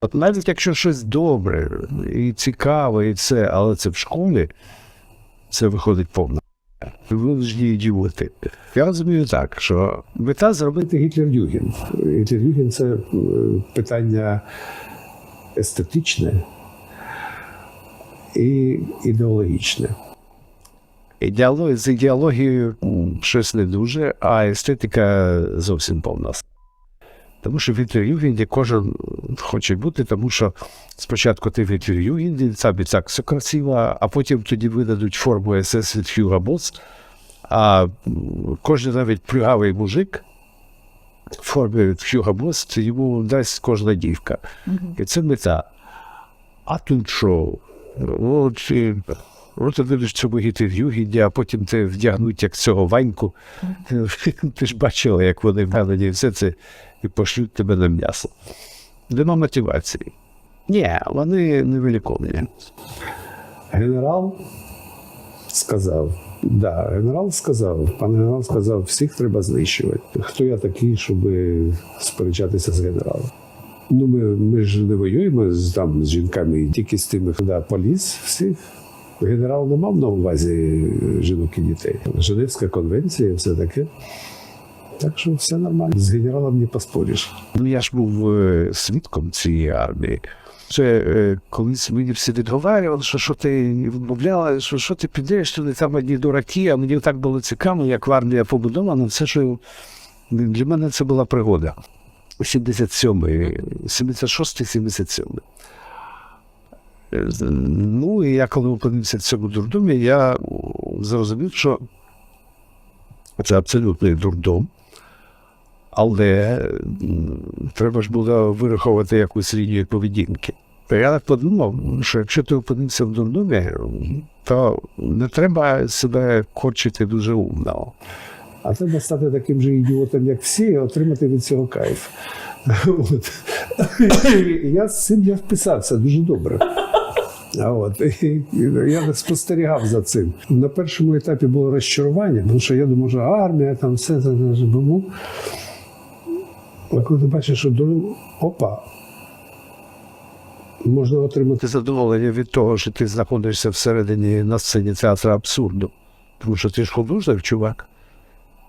От навіть якщо щось добре і цікаве, і все, але це в школі, це виходить повна. Вилежні ідіоти. Я розумію так, що мета зробити Гітлер-Юген. Гітлер-Юген це е, питання естетичне і ідеологічне. Ідеолог... З ідеологією щось не дуже, а естетика зовсім повна. Тому що в інтерв'югенді кожен хоче бути, тому що спочатку ти в інтерв'югенді, там і так все красиво, а потім тоді видадуть форму СС від Хьюга Босс, а кожен навіть плюгавий мужик в формі від Хьюга Босс, йому дасть кожна дівка. І це мета. А тут що? От, от ти дивишся цьому інтерв'югенді, а потім ти вдягнуть як цього ваньку. Ти ж бачила, як вони вгадані і все це і пошлють тебе на м'ясо. Нема мотивації. Ні, вони невиліковні. Генерал сказав. Да, генерал сказав, пан генерал сказав, всіх треба знищувати. Хто я такий, щоб сперечатися з генералом? Ну, ми, ми ж не воюємо з, там, з жінками, тільки з тими, хто поліз всіх. Генерал не мав на увазі жінок і дітей. Женевська конвенція, все таке. Так що все нормально. З генералом не поспориш. Ну я ж був е, свідком цієї армії. Це е, колись мені всі відговарювали, що, що ти відмовляла, що, що ти підеш туди, там одні дураки, а мені так було цікаво, як армія побудована. Все, що для мене це була пригода. 77-й, 76-й, 77-й. Ну, і я коли опинився в цьому дурдомі, я зрозумів, що це абсолютний дурдом. Але треба ж було вираховувати якусь лінію поведінки. То я так подумав, що якщо ти опинився в дурдомі, то не треба себе корчити дуже умно. А треба стати таким же ідіотом, як всі, і отримати від цього кайф. От. Я з цим я вписався дуже добре. А от і, я спостерігав за цим. На першому етапі було розчарування, тому що я думав, що армія там все це буму. А коли ти бачиш, що до опа. Можна отримати задоволення від того, що ти знаходишся всередині на сцені театру абсурду. Тому що ти ж художник, чувак.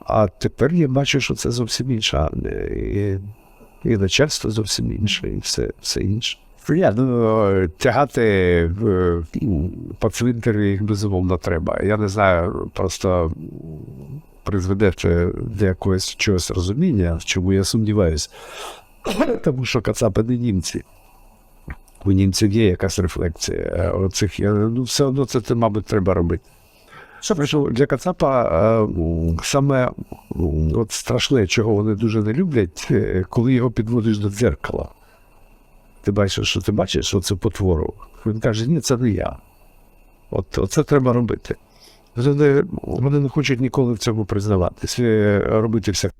А тепер я бачу, що це зовсім інша армія. І, і начальство зовсім інше, і все, все інше. Я, ну, тягати по цвинтарі їх безумовно треба. Я не знаю, просто призведе це до якогось чогось розуміння, чому я сумніваюся. Тому що кацапи не німці. У німців є якась рефлексія. Оцих, ну, все одно це, це, мабуть, треба робити. Що для Кацапа е, саме от страшне, чого вони дуже не люблять, е, коли його підводиш до дзеркала. Ти бачиш, що ти бачиш, що це потвору. Він каже, ні, це не я. От, оце треба робити. Вони, вони не хочуть ніколи в цьому признаватися, е, робити все.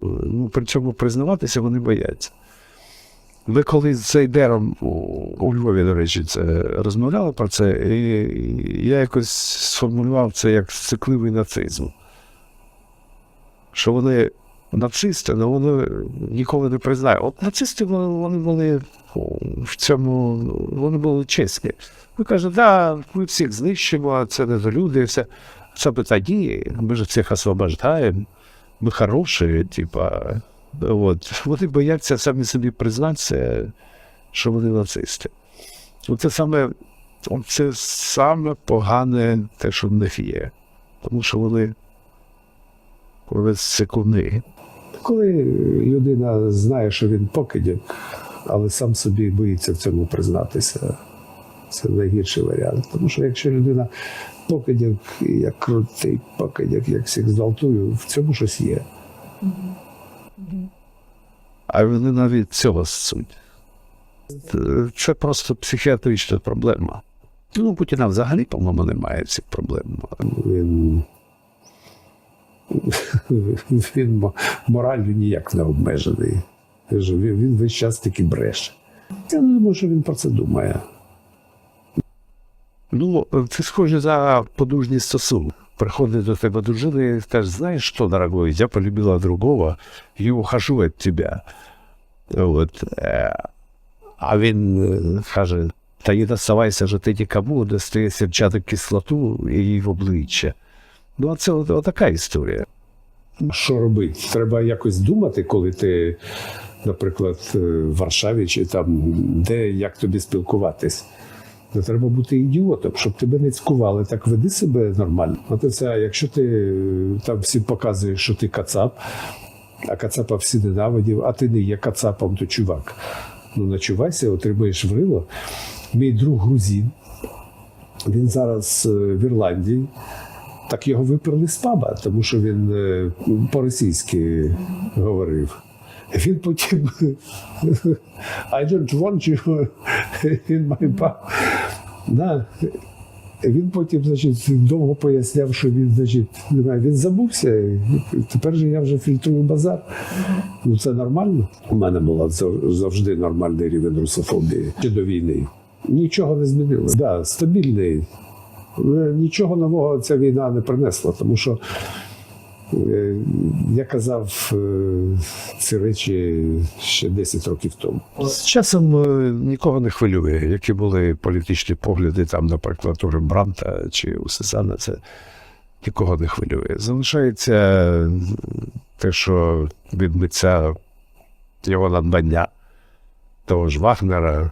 Ну, при цьому признаватися вони бояться. Ми коли з Сейдером у- у Львові, до речі, це розмовляли про це, і я якось сформулював це як цикливий нацизм. Що вони нацисти, але вони ніколи не признають. От нацисти вони, були в цьому, вони були чесні. Ви кажете, да, ми всіх знищимо, це не за люди, все. Це питання, ми ж всіх освобождаємо, ми хороші, типа. От. Вони бояться самі собі признатися, що вони нацисти. Оце саме, це саме погане те, що в них є. Тому що вони, секуни. Коли людина знає, що він покидьок, але сам собі боїться в цьому признатися, це найгірший варіант. Тому що якщо людина покидьок, як крутий покидьок, як всіх зґвалтую, в цьому щось є. А вони навіть цього суть. Це просто психіатрична проблема. Ну, Путіна взагалі, по-моєму, немає цих проблем. Він, він мо- мораллю ніяк не обмежений. Він, весь час таки бреше. Я не думаю, що він про це думає. Ну, це схоже за подружні стосунки. Приходить до тебе дружина і каже, знаєш що, дорогой, я полюбила другого і ухожу. От. е, А він е, каже: та не доставайся же ти нікому, достає сірчати кислоту і в обличчя. Ну, а це от, отака історія. Що робити? Треба якось думати, коли ти, наприклад, е, в Варшаві чи там, де як тобі спілкуватись. Не треба бути ідіотом, щоб тебе не цькували, так веди себе нормально. От все. Якщо ти е, там всім показуєш, що ти кацап, а кацапа всі ненавидів, а ти не є кацапом, то чувак. Ну начувайся, отримаєш врило. Мій друг грузин, він зараз е, в Ірландії. Так його виперли з паба, тому що він е, по-російськи говорив. Він потім I don't want you in my pub. Да. Він потім, значить, довго поясняв, що він, значить, немає. Він забувся. Тепер же я вже фільтрую базар. Ну це нормально. У мене була завжди нормальний рівень русофобії ще до війни. Нічого не змінилося. Да, стабільний. Нічого нового ця війна не принесла, тому що е, я казав е, ці речі ще 10 років тому. З часом е, нікого не хвилює, які були політичні погляди, там, наприклад, у Рембранта чи у Сезана, це нікого не хвилює. Залишається те, що від його надбання того ж Вагнера.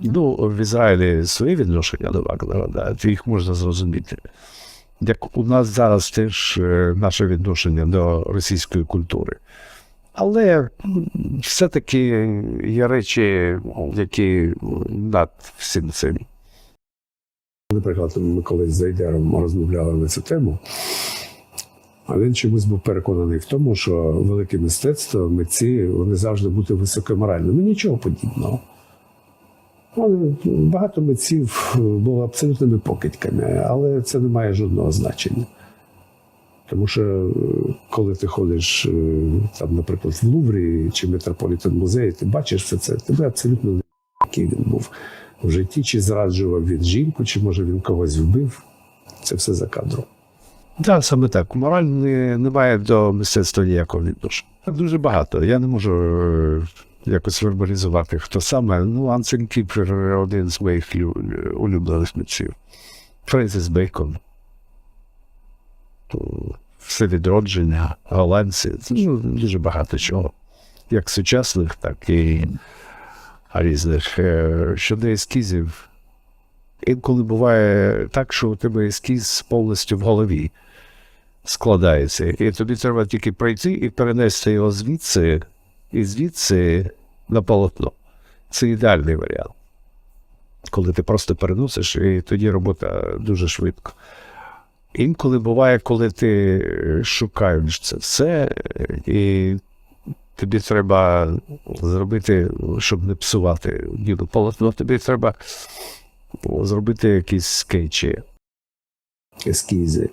Ну, в Ізраїлі свої відношення до Вагнера, да, то їх можна зрозуміти. Як у нас зараз теж е, наше відношення до російської культури. Але все-таки є речі, які над всім цим. Наприклад, ми колись з Айдером розмовляли на цю тему. А він чомусь був переконаний в тому, що велике мистецтво, митці, вони завжди будуть високоморальними. Нічого подібного. Вони, багато митців було абсолютними покидьками, але це не має жодного значення. Тому що е, коли ти ходиш, е, там, наприклад, в Луврі чи Метрополітен музеї, ти бачиш все це, тебе абсолютно не який він був в житті, чи зраджував він жінку, чи може він когось вбив. Це все за кадром. Так, саме так. Мораль не, не має до мистецтва ніякого відношення. Дуже багато. Я не можу е, якось вербалізувати, хто саме. Ну, Ансен Кіпер один з моїх улюблених митців. Френсіс Бейкон. Все відродження, голландці. Ну, дуже багато чого. Як сучасних, так і різних. Е, Щодо ескізів, інколи буває так, що у тебе ескіз повністю в голові складається. І тобі треба тільки пройти і перенести його звідси і звідси на полотно. Це ідеальний варіант. Коли ти просто переносиш, і тоді робота дуже швидко. Інколи буває, коли ти шукаєш це все, і тобі треба зробити, щоб не псувати діло полотно, тобі треба зробити якісь скетчі. ескізи,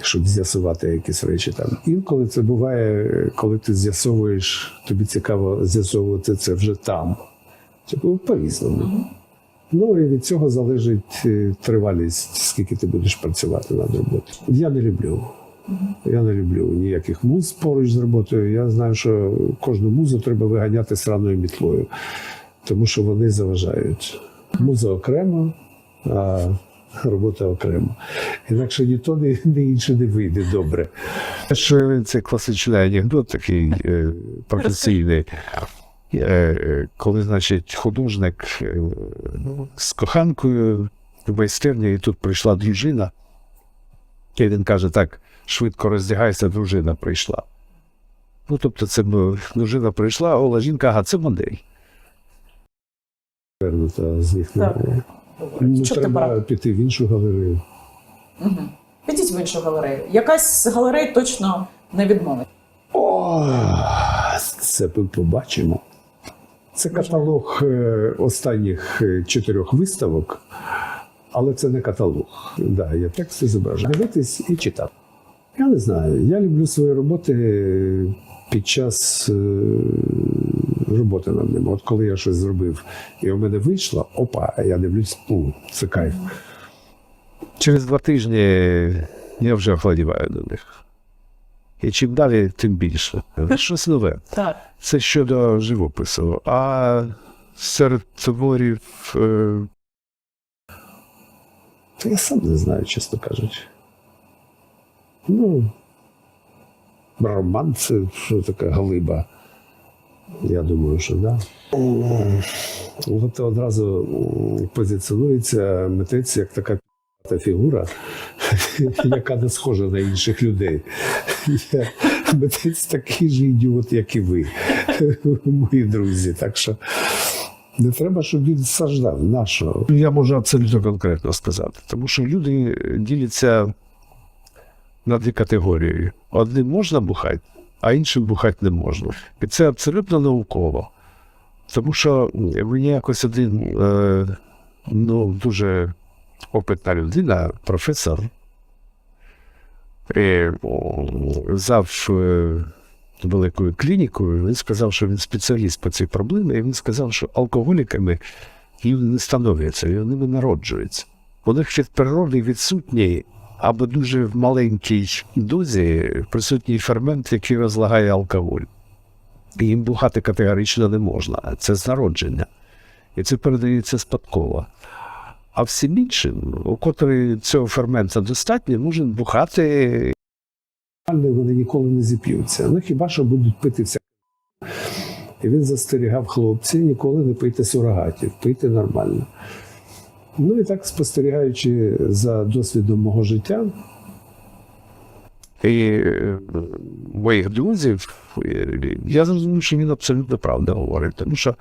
щоб з'ясувати якісь речі там. Інколи це буває, коли ти з'ясовуєш, тобі цікаво з'ясовувати це вже там. Типу, по-різному. Ну і від цього залежить е, тривалість, скільки ти будеш працювати над роботою. Я не люблю. Я не люблю ніяких муз поруч з роботою. Я знаю, що кожну музу треба виганяти сраною мітлою, тому що вони заважають. Муза окремо, а робота окремо. Інакше ні то, ні, ні інше не вийде добре. Що це класичний анекдот, такий е, професійний. Е, е, коли, значить, художник е, з коханкою в майстерні, і тут прийшла дружина, і він каже: так, швидко роздягайся, дружина прийшла. Ну, тобто, це ну, дружина прийшла, а Ола жінка, ага, це модель. Вернута з них Так. немає. Ну, Що треба тепер? піти в іншу галерею. Угу. Підіть в іншу галерею. Якась з галерей точно не відмовить. О, це ми побачимо. Це каталог е, останніх е, чотирьох виставок, але це не каталог. Да, я тексти зображую. Дивитись і читати. Я не знаю. Я люблю свої роботи під час е, роботи над ними. От коли я щось зробив і у мене вийшло, опа, а я дивлюсь, у, це кайф. Через два тижні я вже охладіваю до них. І чим далі, тим більше. Щось нове. Так. Це щодо живопису. А серед творів. Е, Та я сам не знаю, чесно кажучи. Ну, роман це що така глиба. Я думаю, що да. От одразу позиціонується митець як така та фігура, яка не схожа на інших людей. Митець такий же ідіот, як і ви, мої друзі. Так що не треба, щоб він саждав нашого. я можу абсолютно конкретно сказати, тому що люди діляться на дві категорії: одним можна бухати, а іншим бухати не можна. І це абсолютно науково. Тому що мені якось один е, ну, дуже опитна людина, професор, і, взяв е, великою клінікою, він сказав, що він спеціаліст по цій проблемі, і він сказав, що алкоголіками люди не становляться, ними народжуються. У них від природи відсутній або дуже в маленькій дозі присутній фермент, який розлагає алкоголь. Їм бухати категорично не можна. Це з народження. І це передається спадково. А всім іншим, у котрих цього фермента достатньо, можуть бухати вони ніколи не зіп'ються. Ну хіба що будуть пити вся. І він застерігав хлопців, ніколи не пийте сурогатів, пийте нормально. Ну і так спостерігаючи за досвідом мого життя, І е, моїх друзів, е, я зрозумів, що він абсолютно правду говорить. Тому що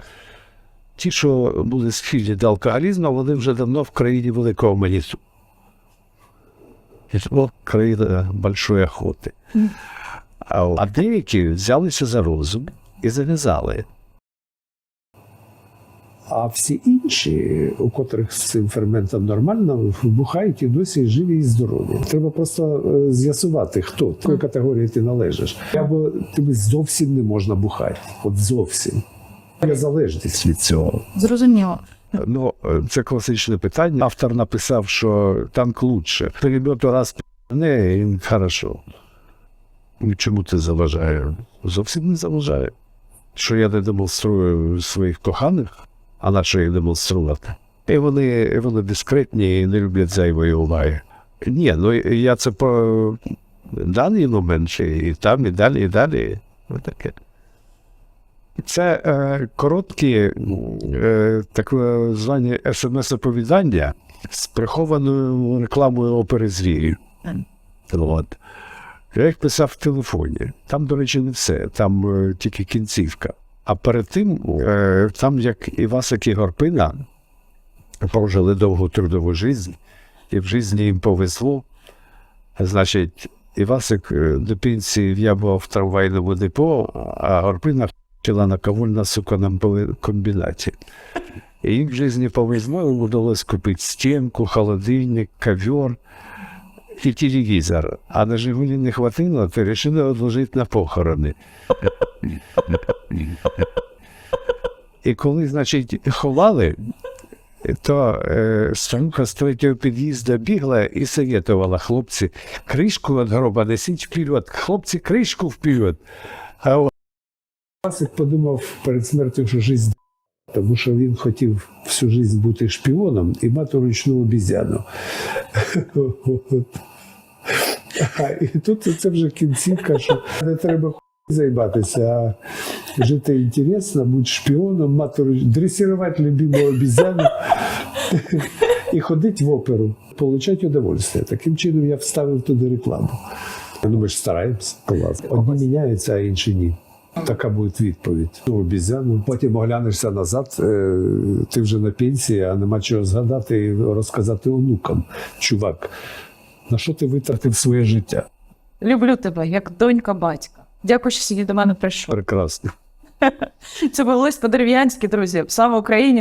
ті, що були схильні до алкоголізму, вони вже давно в країні великого манісу. І це була країна большої охоти. А деякі взялися за розум і зав'язали. А всі інші, у котрих з цим ферментом нормально, бухають і досі живі і здорові. Треба просто е, з'ясувати, хто до якої категорії ти належиш. Або тобі зовсім не можна бухати. От зовсім. Є залежність від цього. Зрозуміло. Ну, е, це класичне питання. Автор написав, що танк лучше. Перельоту раз не, і хорошо. Чому це заважає? Зовсім не заважає. Що я не демонструю своїх коханих, а на що їх демонструвати? І вони, вони дискретні і не люблять зайвої уваги. Ні, ну я це по даний момент, і там, і далі, і далі. Отаке. Це е, короткі е, так звані смс-оповідання з прихованою рекламою опери звірів. От. Я їх писав в телефоні. Там, до речі, не все, там е, тільки кінцівка. А перед тим, е, там, як Івасик і Горпина прожили довгу трудову життя, і в житті їм повезло. Значить, Івасик е, до пенсії в'ябував в трамвайному депо, а Горпина вчила на ковольно-суконном поли- комбінаті. І їм в житті повезло, їм удалось купити стінку, холодильник, ковер і телевізор. А на Жигулі не хватило, то вирішили одложити на похорони. І коли, значить, ховали, то е, старуха з третього під'їзду бігла і советувала хлопці, кришку від гроба несіть вперед, хлопці, кришку вперед. А Васик подумав перед смертю, що життя, тому що він хотів всю життя бути шпіоном і мати ручну обізяну. А, і тут це вже кінцівка, що не треба хуй займатися, а жити інтересно, бути шпіоном, мати дресірувати любиму обізяну і ходити в оперу, отримати удовольствие. Таким чином я вставив туди рекламу. Ну, ми ж стараємося. Одні міняються, а інші ні. Така буде відповідь. Ну, обізяну. Потім оглянешся назад, е, ти вже на пенсії, а нема чого згадати і розказати онукам. Чувак, на що ти витратив своє життя? Люблю тебе, як донька батька. Дякую, що сьогодні до мене прийшов. прекрасно. Це був лист по-дерев'янськи, друзі. Слава Україні!